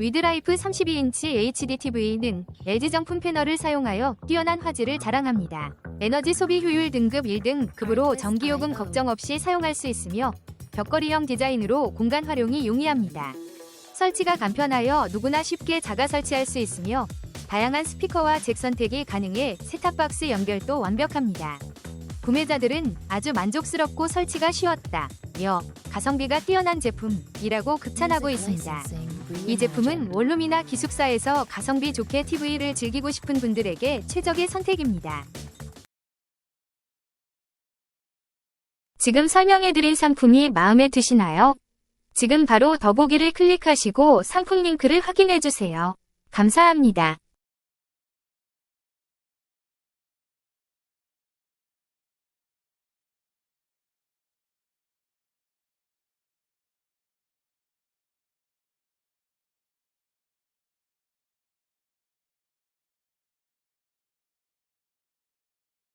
위드라이프 32인치 HD TV는 LG 정품 패널을 사용하여 뛰어난 화질을 자랑합니다. 에너지 소비 효율 등급 1등 급으로 전기요금 걱정 없이 사용할 수 있으며 벽걸이형 디자인으로 공간 활용이 용이합니다. 설치가 간편하여 누구나 쉽게 자가 설치할 수 있으며 다양한 스피커와 잭 선택이 가능해 셋탑박스 연결도 완벽합니다. 구매자들은 아주 만족스럽고 설치가 쉬웠다. 여 가성비가 뛰어난 제품이라고 극찬하고 있습니다. 이 제품은 원룸이나 기숙사에서 가성비 좋게 TV를 즐기고 싶은 분들에게 최적의 선택입니다. 지금 설명해드린 상품이 마음에 드시나요? 지금 바로 더보기를 클릭하시고 상품 링크를 확인해주세요. 감사합니다.